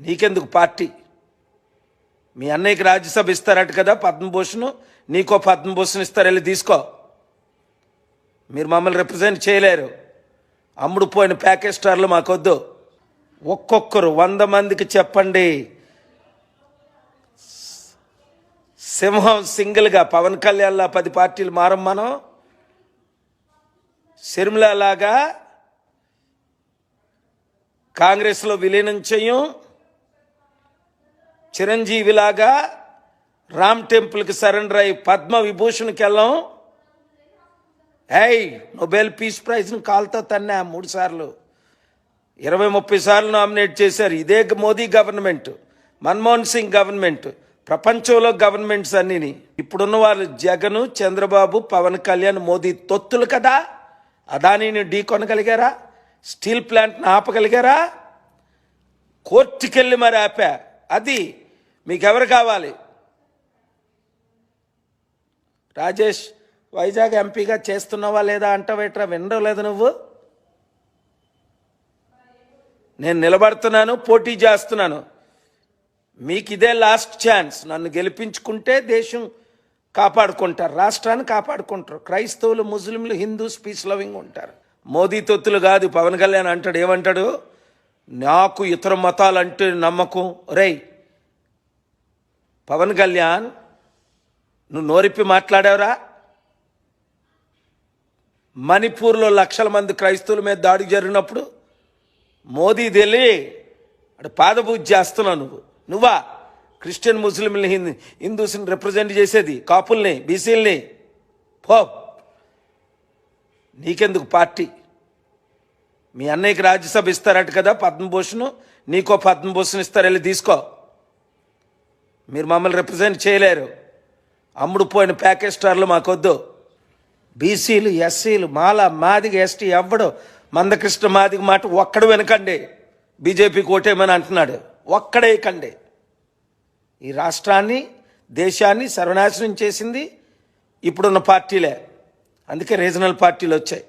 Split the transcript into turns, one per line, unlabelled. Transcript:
నీకెందుకు పార్టీ? మీ అన్నయ్యకి రాజ్యసభ ఇస్తారట కదా పద్మభూషణ్ నీకో పద్మభూషణ్ ఇస్తారు వెళ్ళి తీసుకో. మీరు మమ్మల్ని రిప్రజెంట్ చేయలేరు. అమ్ముడు పోయిన ప్యాకేజ్ స్టార్లు మాకొద్దు. ఒక్కొక్కరు వంద మందికి చెప్పండి. సింహం సింగిల్గా పవన్ కళ్యాణ్లా పది పార్టీలు మారం మనం. షర్మిలాగా కాంగ్రెస్లో విలీనం చేయం. చిరంజీవిలాగా రామ్ టెంపుల్కి సరెండర్ అయ్యి పద్మ విభూషణ్కి వెళ్ళాం. ఏయ్ నొబెల్ పీస్ ప్రైజ్ను కాల్తో తన్నా మూడు సార్లు. ఇరవై ముప్పై సార్లు నామినేట్ చేశారు. ఇదే మోదీ గవర్నమెంట్ మన్మోహన్ సింగ్ గవర్నమెంట్ ప్రపంచంలో గవర్నమెంట్స్ అన్నిని. ఇప్పుడున్న వాళ్ళు జగన్ చంద్రబాబు పవన్ కళ్యాణ్ మోదీ తొత్తులు కదా. అదానీని ఢీ కొనగలిగారా? స్టీల్ ప్లాంట్ని ఆపగలిగారా? కోర్టుకెళ్ళి మరి ఆపా. అది మీకెవరు కావాలి? రాజేష్ వైజాగ్ ఎంపీగా చేస్తున్నావా లేదా అంటవేట్రా వినడం లేదు నువ్వు? నేను నిలబడుతున్నాను పోటీ చేస్తున్నాను. మీకు ఇదే లాస్ట్ ఛాన్స్. నన్ను గెలిపించుకుంటే దేశం కాపాడుకుంటారు. రాష్ట్రాన్ని కాపాడుకుంటారు. క్రైస్తవులు ముస్లింలు హిందూస్ పీస్ లవింగ్ ఉంటారు. మోదీ తొత్తులు కాదు పవన్ కళ్యాణ్ అంటాడు ఏమంటాడు? నాకు ఇతర మతాలంటే నమ్మకం. రేయ్ పవన్ కళ్యాణ్ నువ్వు నోరిప్పి మాట్లాడావురా? మణిపూర్లో లక్షల మంది క్రైస్తవుల మీద దాడి జరిగినప్పుడు మోదీ తెలి అటు పాదపూజ చేస్తున్నావు నువ్వు. నువ్వా? క్రిస్టియన్ ముస్లింని హిందూ హిందూస్ని రిప్రజెంట్ చేసేది కాపుల్ని బీసీల్ని. పో. నీకెందుకు పార్టీ? మీ అన్నయ్యకి రాజ్యసభ ఇస్తారట కదా పద్మభూషణ్ నీకో పద్మభూషణ్ ఇస్తారు వెళ్ళి తీసుకో. మీరు మమ్మల్ని రిప్రజెంట్ చేయలేరు. అమ్ముడు పోయిన ప్యాకేజ్ స్టార్లు మాకొద్దు. బీసీలు ఎస్సీలు మాల మాదిగ ఎస్టీ ఎవ్వడు. మందకృష్ణ మాదిగ మాట ఒక్కడు వెనకండి. బీజేపీ కోటేమని అంటున్నాడు. ఒక్కడేయకండి ఈ రాష్ట్రాన్ని దేశాన్ని సర్వనాశనం చేసింది ఇప్పుడున్న పార్టీలే. అందుకే రీజనల్ పార్టీలు వచ్చాయి.